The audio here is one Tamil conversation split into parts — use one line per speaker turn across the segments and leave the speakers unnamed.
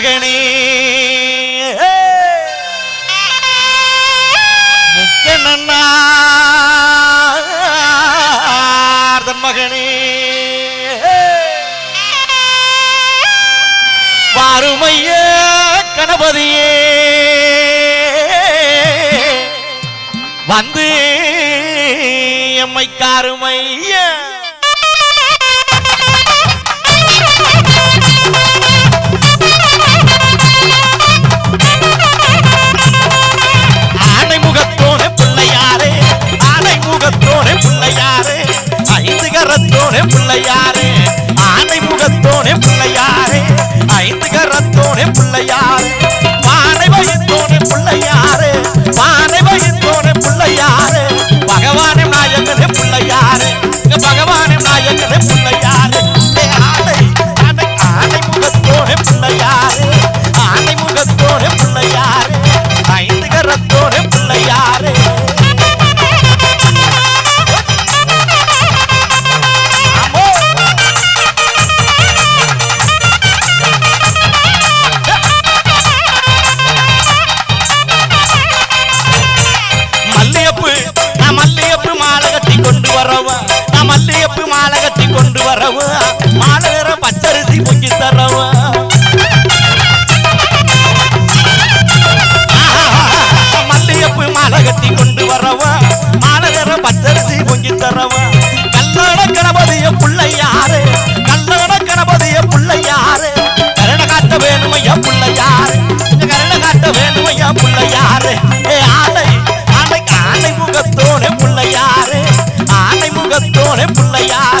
மகனே. முக்கண்ணன் மகனே. வாருமைய கணபதியே. வந்து எம்மை காருமைய. கரத்தோனே பிள்ளையாரே. ஆனை முகத்தோனே பிள்ளையாரே. ஐந்து கரத்தோனே பிள்ளையாரே. கொண்டு வரவா மாலை நிற பச்சரிசி பொங்கி தரவா? மல்லியப்பு மாலை கட்டி கொண்டு வரவா? மாலை பச்சரிசி பொங்கி தரவா? கல்லட கணபதிய பிள்ளையாரு கல்லட கணபதிய பிள்ளையாரு. கருண காட்ட வேணுமையா பிள்ளையாரு கருண காட்ட வேணுமையா பிள்ளையாரு. ஏ ஆலை ஆலை ஆலை பிள்ளையாரு பிள்ளையாரு.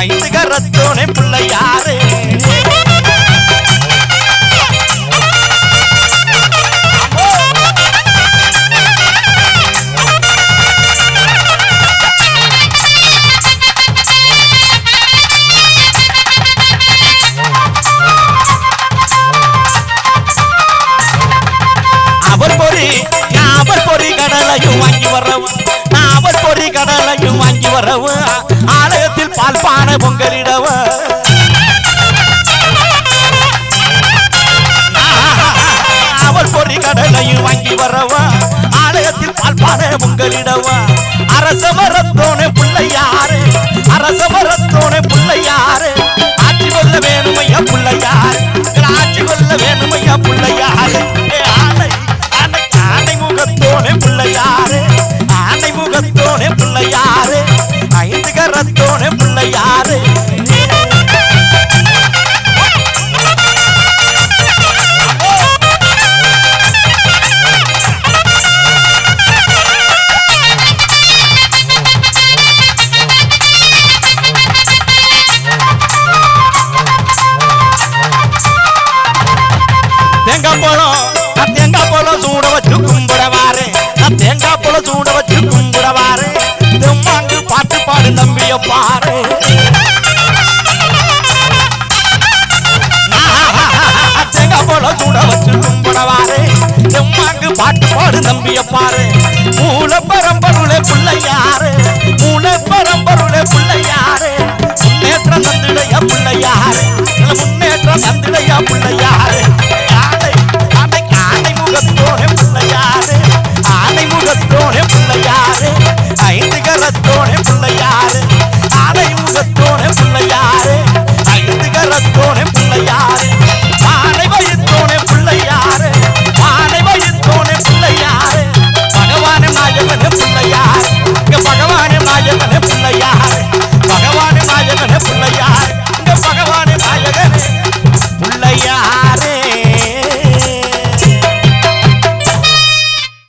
ஐந்து கரத்தோனே பிள்ளையாரு. அவர் பொறி நான் அவர் பொறி கடலையும் வாங்கி வரவும். நான் அவர் பொறி கடலையும் வாங்கி வரவும். பொங்கலிடவா? அவள் பொறி கடலையும் வாங்கி வரவா? ஆலயத்தில் பால் பானை பொங்கலிடவா? அரச மரத்தோனே பிள்ளையாரு அரச மரத்தோனே பிள்ளையாரு. ஆட்சி கொள்ள வேணுமையா பிள்ளையாரு? ஆட்சி கொள்ள வேணுமையா தேங்காய் வச்சு கும்பிடவாரு பாட்டு பாடு நம்பிய பாரு மூல